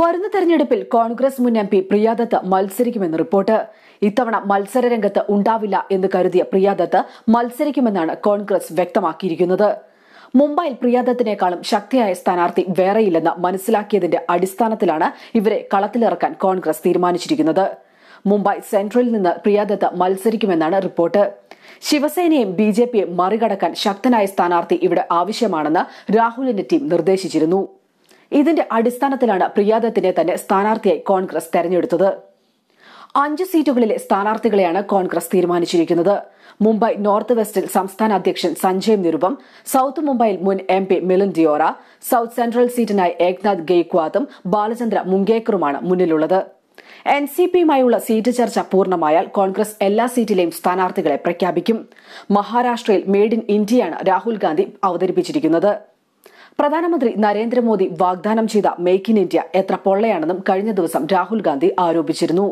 വരുന്ന തെരഞ്ഞെടുപ്പിൽ കോൺഗ്രസ് മുൻ എം പി പ്രിയാദത്ത് മത്സരിക്കുമെന്ന് റിപ്പോർട്ട്. ഇത്തവണ മത്സരരംഗത്ത് ഉണ്ടാവില്ല എന്ന് കരുതിയ പ്രിയാദത്ത് മത്സരിക്കുമെന്നാണ് കോൺഗ്രസ് വ്യക്തമാക്കിയിരിക്കുന്നത്. മുംബൈയിൽ പ്രിയാദത്തിനേക്കാളും ശക്തിയായ സ്ഥാനാർത്ഥി വേറെയില്ലെന്ന് മനസ്സിലാക്കിയതിന്റെ അടിസ്ഥാനത്തിലാണ് ഇവരെ കളത്തിലിറക്കാൻ കോൺഗ്രസ് തീരുമാനിച്ചിരിക്കുന്നത്. മുംബൈ സെൻട്രലിൽ നിന്ന് പ്രിയാദത്ത് മത്സരിക്കുമെന്നാണ് റിപ്പോർട്ട്. ശിവസേനയും ബി ജെ പിയും മറികടക്കാൻ ശക്തനായ സ്ഥാനാർത്ഥി ഇവിടെ ആവശ്യമാണെന്ന് രാഹുലിന്റെ ടീം നിർദ്ദേശിച്ചിരുന്നു. ഇതിന്റെ അടിസ്ഥാനത്തിലാണ് പ്രിയാദത്തിനെ തന്നെ സ്ഥാനാർത്ഥിയായി കോൺഗ്രസ് തെരഞ്ഞെടുത്തത്. അഞ്ച് സീറ്റുകളിലെ സ്ഥാനാർത്ഥികളെയാണ് കോൺഗ്രസ് തീരുമാനിച്ചിരിക്കുന്നത്. മുംബൈ നോർത്ത് വെസ്റ്റിൽ സംസ്ഥാന അധ്യക്ഷൻ സഞ്ജയ് നിരുപം സൌത്ത് മുംബൈയിൽ മുൻ M P Milind Deora South Central സീറ്റിനായി Eknath ഗെയ്ക്വാദും ബാലചന്ദ്ര മുങ്കേക്കറുമാണ് മുന്നിലുള്ളത്. എൻ സി പിയുമായുള്ള സീറ്റ് ചർച്ച പൂർണമായാൽ കോൺഗ്രസ് എല്ലാ സീറ്റിലെയും സ്ഥാനാർത്ഥികളെ പ്രഖ്യാപിക്കും. മഹാരാഷ്ട്രയിൽ മെയ്ഡ് ഇൻ ഇന്ത്യയാണ് രാഹുൽ ഗാന്ധി അവതരിപ്പിച്ചിരിക്കുന്നത്. പ്രധാനമന്ത്രി നരേന്ദ്രമോദി വാഗ്ദാനം ചെയ്ത മേക്ക് ഇൻ ഇന്ത്യ എത്ര പൊള്ളയാണെന്നും കഴിഞ്ഞ ദിവസം രാഹുൽ ഗാന്ധി ആരോപിച്ചിരുന്നു.